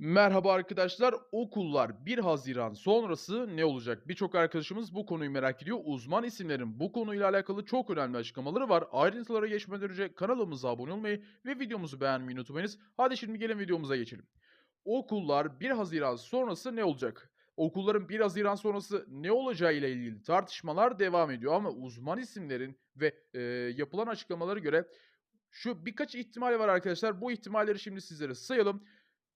Merhaba arkadaşlar. Okullar 1 Haziran sonrası ne olacak? Birçok arkadaşımız bu konuyu merak ediyor. Uzman isimlerin bu konuyla alakalı çok önemli açıklamaları var. Ayrıntılara geçmeden önce kanalımıza abone olmayı ve videomuzu beğenmeyi unutmayınız. Hadi şimdi gelin videomuza geçelim. Okullar 1 Haziran sonrası ne olacak? Okulların 1 Haziran sonrası ne olacağı ile ilgili tartışmalar devam ediyor ama uzman isimlerin ve e, yapılan açıklamalara göre şu birkaç ihtimal var arkadaşlar. Bu ihtimalleri şimdi sizlere sayalım.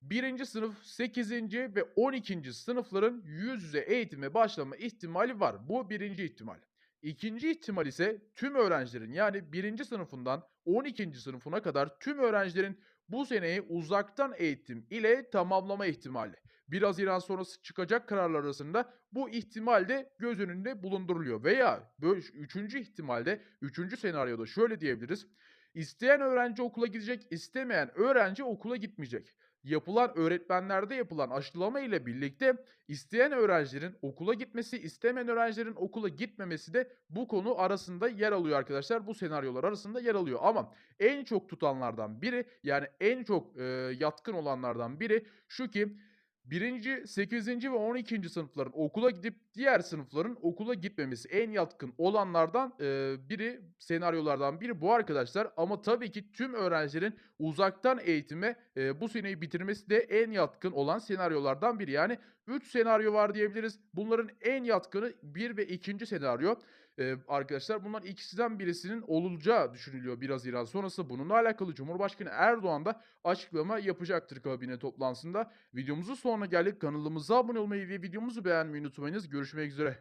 Birinci sınıf, 8. ve 12. sınıfların yüz yüze eğitime başlama ihtimali var. Bu birinci ihtimal. İkinci ihtimal ise tüm öğrencilerin yani birinci sınıfından 12. sınıfına kadar tüm öğrencilerin bu seneyi uzaktan eğitim ile tamamlama ihtimali. 1 Haziran sonrası çıkacak kararlar arasında bu ihtimal de göz önünde bulunduruluyor. Veya üçüncü ihtimalde, üçüncü senaryoda şöyle diyebiliriz. İsteyen öğrenci okula gidecek, istemeyen öğrenci okula gitmeyecek yapılan öğretmenlerde yapılan aşılama ile birlikte isteyen öğrencilerin okula gitmesi, istemeyen öğrencilerin okula gitmemesi de bu konu arasında yer alıyor arkadaşlar. Bu senaryolar arasında yer alıyor. Ama en çok tutanlardan biri yani en çok e, yatkın olanlardan biri şu ki Birinci, 8. ve 12. sınıfların okula gidip diğer sınıfların okula gitmemesi en yatkın olanlardan e, biri, senaryolardan biri bu arkadaşlar. Ama tabii ki tüm öğrencilerin uzaktan eğitime e, bu seneyi bitirmesi de en yatkın olan senaryolardan biri. Yani 3 senaryo var diyebiliriz. Bunların en yatkını 1 ve 2. senaryo. E, arkadaşlar bunlar ikisinden birisinin olacağı düşünülüyor 1 Haziran sonrası. Bununla alakalı Cumhurbaşkanı Erdoğan da açıklama yapacaktır kabine toplantısında. Videomuzun sonuna geldik. Kanalımıza abone olmayı ve videomuzu beğenmeyi unutmayınız. Görüşmek üzere.